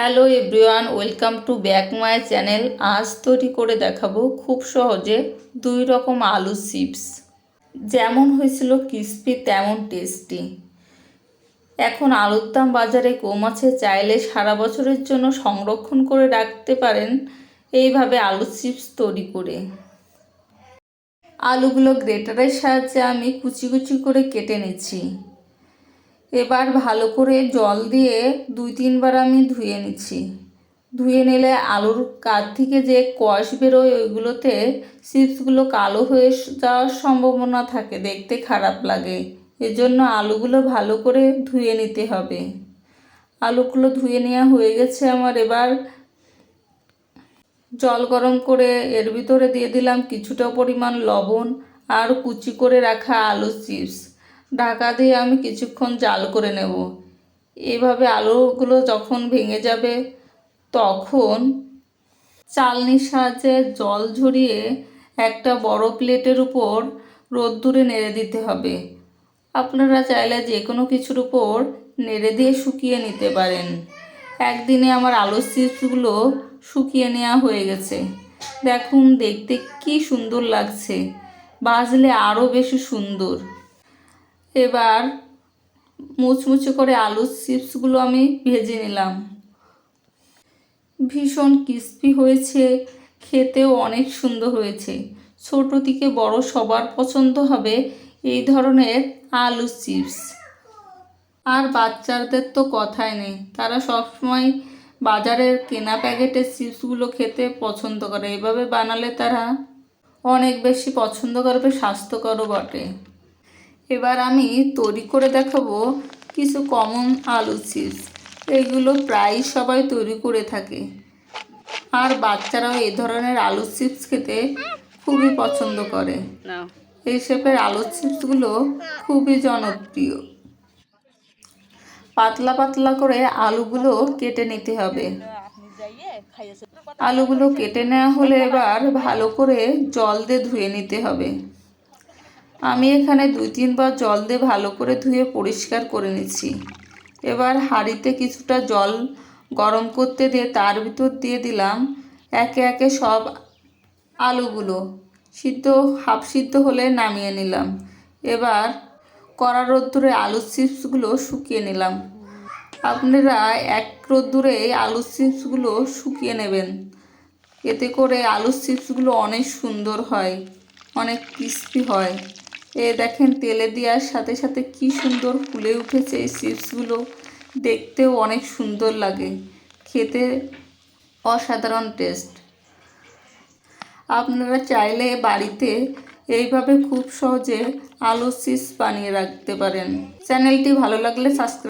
Hello everyone, welcome to back my channel. আজ তৈরি করে দেখাবো খুব সহজে দুই রকম আলু চিপস। যেমন হয়েছিল ক্রিস্পি, তেমন টেস্টি। এখন আলুর দাম বাজারে কম আছে, চাইলে সারা বছরের জন্য সংরক্ষণ করে রাখতে পারেন এইভাবে আলু চিপস তৈরি করে। আলুগুলো গ্রেটারের সাহায্যে আমি কুচি কুচি করে কেটে নিচ্ছি। এবার ভালো করে জল দিয়ে দুই তিনবার আমি ধুয়ে নিচ্ছি। ধুয়ে নিলে আলুর কাঠ থেকে যে কষ বেরোয় ওইগুলোতে চিপসগুলো কালো হয়ে যাওয়ার সম্ভাবনা থাকে, দেখতে খারাপ লাগে। এজন্য আলুগুলো ভালো করে ধুয়ে নিতে হবে। আলুগুলো ধুয়ে নেওয়া হয়ে গেছে আমার এবার। জল গরম করে এর ভিতরে দিয়ে দিলাম কিছুটা পরিমাণ লবণ আর কুচি করে রাখা আলু চিপস। ঢাকা দিয়ে আমি কিছুক্ষণ জাল করে নেব। এভাবে আলুগুলো যখন ভেঙে যাবে, তখন চালনির সাহায্যে জল ঝরিয়ে একটা বড় প্লেটের উপর রোদ্দুরে নেড়ে দিতে হবে। আপনারা চাইলে যে কোনো কিছুর উপর নেড়ে দিয়ে শুকিয়ে নিতে পারেন। একদিনে আমার আলুর চিপসগুলো শুকিয়ে নেওয়া হয়ে গেছে। দেখুন, দেখতে কি সুন্দর লাগছে। বাজলে আরও বেশি সুন্দর। এবার মুচমুচে করে আলুর চিপসগুলো আমি ভেজে নিলাম। ভীষণ ক্রিস্পি হয়েছে, খেতেও অনেক সুন্দর হয়েছে। ছোট থেকে বড় সবার পছন্দ হবে এই ধরনের আলু চিপস। আর বাচ্চাদের তো কথাই নেই, তারা সবসময় বাজারের কেনা প্যাকেটের চিপসগুলো খেতে পছন্দ করে। এভাবে বানালে তারা অনেক বেশি পছন্দ করবে, স্বাস্থ্যকরও বটে। এবার আমি তৈরি করে দেখাবো কিছু কমন আলু চিপস এগুলো প্রায় সবাই তৈরি করে থাকে। আর বাচ্চারাও এই ধরনের আলু চিপস খেতে খুবই পছন্দ করে। এই শেপের আলু চিপসগুলো খুবই জনপ্রিয়। পাতলা পাতলা করে আলুগুলো কেটে নিতে হবে। আলুগুলো কেটে নেওয়া হলে এবার ভালো করে জল দিয়ে ধুয়ে নিতে হবে। আমি এখানে দুই তিনবার জল দিয়ে ভালো করে ধুয়ে পরিষ্কার করে নিচ্ছি। এবার হাঁড়িতে কিছুটা জল গরম করতে দিয়ে তার ভিতর দিয়ে দিলাম একে একে সব আলুগুলো। সিদ্ধ, হাফ সিদ্ধ হলে নামিয়ে নিলাম। এবার কড়া রোদ্দুরে আলুর চিপসগুলো শুকিয়ে নিলাম। আপনারা এক রোদ্দুরে আলুর চিপসগুলো শুকিয়ে নেবেন। এতে করে আলুর চিপসগুলো অনেক সুন্দর হয়, অনেক ক্রিস্পি হয়। এ দেখেন, তেলে দেওয়ার সাথে সাথে কি সুন্দর ফুলে উঠেছে এই চিপসগুলো। দেখতেও অনেক সুন্দর লাগে। খেতে অসাধারণ টেস্ট। আপনারা চাইলে বাড়িতে এইভাবে খুব সহজে আলু চিপস বানিয়ে রাখতে পারেন। চ্যানেলটি ভালো লাগলে সাবস্ক্রাইব